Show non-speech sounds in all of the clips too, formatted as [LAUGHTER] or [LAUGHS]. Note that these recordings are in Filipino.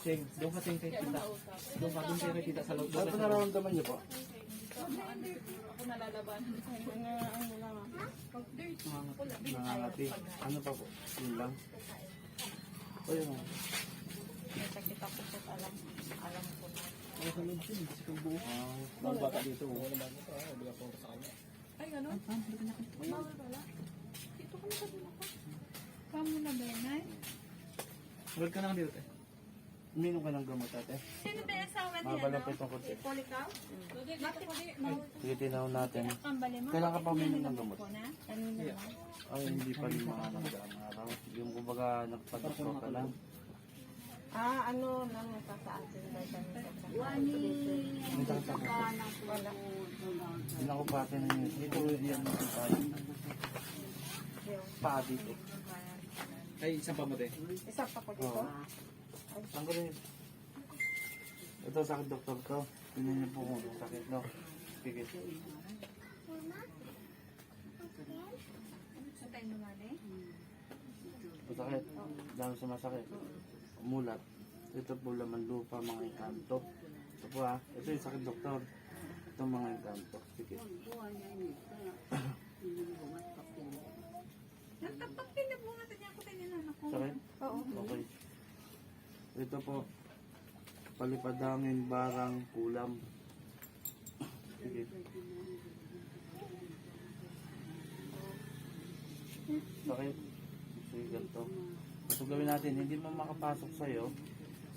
Sing, doon ka sing kay kita. Doon ka doon kay kita sa loob. Ano nararamdaman niyo po? Nangangati. Ano pa po? Yun lang. O yun. Sakit ako sa alam. Alam ko na. Ano sa loob sing, kasi kung buo. Ah, Mga bata dito. oh. Ay, ano? Bawal pala. Dito ka na sa dila ka. Kamu na ba yan ay? Huwag ka lang dito. Uminom ka ng gamot ate. Sino ba yung asawa niya? Mabalapit ang. Polikaw? Bakit Sige, tinaw natin. mo? Kailan ka pa uminom ng gamot? Ko na? Kanina lang. Ay, hindi pa rin mga nagdaang araw. Yung kumbaga nagpag-doktor ka lang. Ah, ano nang nasasaatin ba siya? Wani. Wala. Hindi ako pati na yun. Dito yan ang tayo. Pa dito. Ay, isang pamatay. Isa pa ko dito. Oo. Tanggalin yun. Ito sakit doktor ko. Tingnan niyo po kung sakit no. Eh. Masakit. Dami sumasakit. Umulat. Ito po laman lupa mga ikanto. Ito po ha. Ito yung sakit doktor. Ito mga ikanto. Sige. Nagtapak pinabungatan niya ako tayo na ako. Sakit? Oo. Okay. Ito po. Palipadangin barang kulam. Sige. Sakit. Sige, ganito. Ito gawin natin, hindi mo makapasok sa'yo.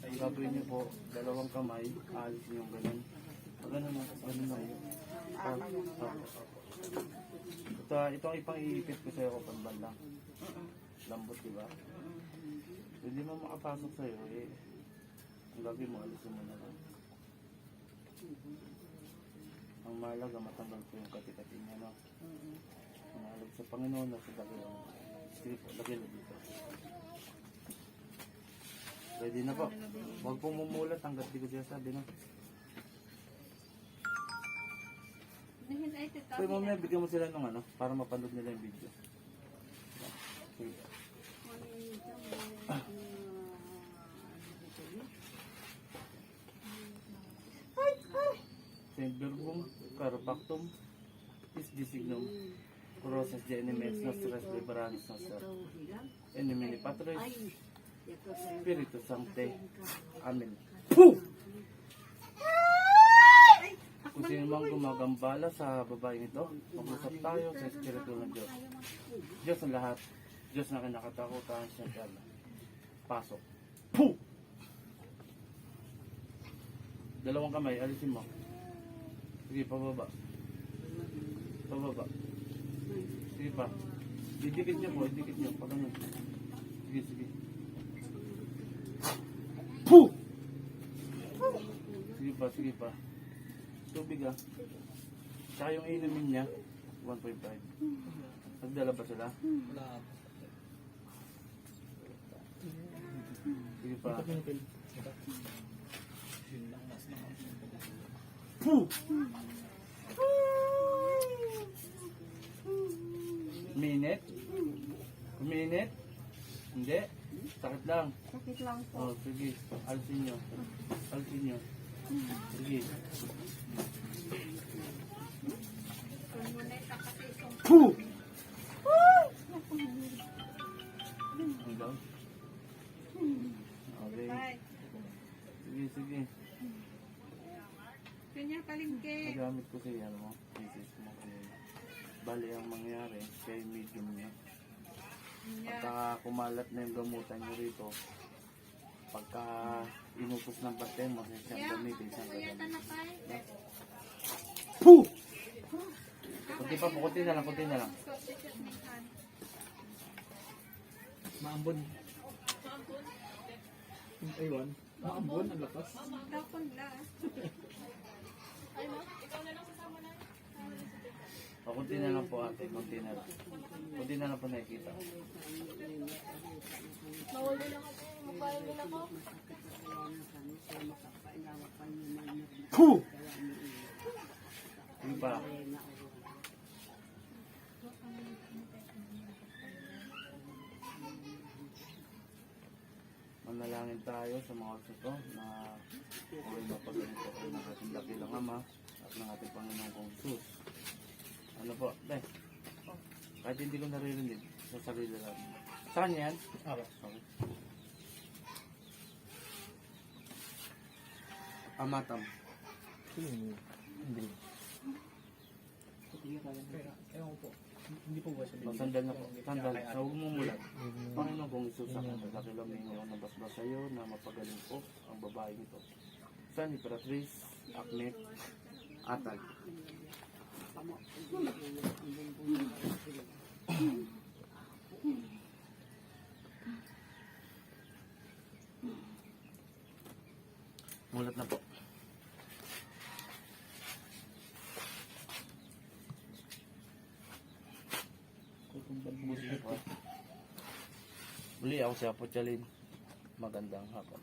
Ang gagawin niyo po, dalawang kamay, alis niyo ganun. Pag ganun, ganun lang yun. Ah, Ito, ito ang ipang iipit ko sa'yo kapag bandang. Lambot, di ba? Hindi mo makapasok sa'yo, eh. Ang gagawin mo, alisin mo na lang. Ang mahalaga, matanggal ko yung kati-kati niya, no? Mahalaga sa Panginoon na sa po, lagay mo dito. Pwede na po. Huwag pong mumulat hanggat di ko siya sabi, no? Pwede mamaya, bigyan mo sila ng ano, para mapanood nila yung video. Sige. Carpactum, is designum, Rosas de Enemies, Nostras Liberanis Noster, Enemini Patris, Spiritu Sancte, Amen. Puh! Kung sino mang gumagambala sa babaeng ito, mag-usap tayo sa Espiritu ng Diyos. Diyos ang lahat. Diyos na kinakatakutan siya dyan. Pasok. Puh! Dalawang kamay, alisin mo. Sige, pababa. Pababa. Sige pa. Didikit niyo po, didikit niyo. Pag ano. Sige, sige. Puh! Sige pa, sige pa. Tubig ah. Tsaka yung inumin niya, 1.5. Nagdala ba sila? Wala. Sige pa. Ito pinipil. Puh! Minute? Minute? Hindi? Sakit lang. Sakit lang po. Oh, sige. Alisin nyo. Alisin nyo. Sige. Puh! Ang daw? Okay. Ay, Sige, sige. Kanya palingke. Nagamit ko siya, ano mo, thesis mo. Eh, bali ang mangyari, kay medium niya. Pagka kumalat na yung gamutan niyo rito, pagka inupos ng baten mo, siyang gamitin, siyang gagamitin. Puh! Kunti pa po, kunti na lang, kunti na lang. Maambon. Aywan. Maambon, ang lakas. Tapon la. [LAUGHS] O, kunti na lang po ate, kunti na lang. Kunti na lang po nakikita. Bawal lang ako. Mag-vitamin ako. Puh! Ano pa? Manalangin tayo sa mga oras na to na okay mapagaling po kayo ng ating dakilang Ama at ng ating Panginoong Kong Jesus. Ano po? Tay, kahit hindi ko naririnig sa sarili lang. Saan yan? Okay. Okay. Amatam. Hindi. Kaya, ewan ko po. Hindi po ba sabihin? Sandal na po. Sandal. Sa huwag mong mulat. Panginoon kong Isus sa kanya, dakilang minyo ang nabasbas sa iyo na mapagaling po ang babae nito. San Imperatrice, Akmet, Atag. Mulat na po. Muli ako si Apo Chalin. Magandang hapon.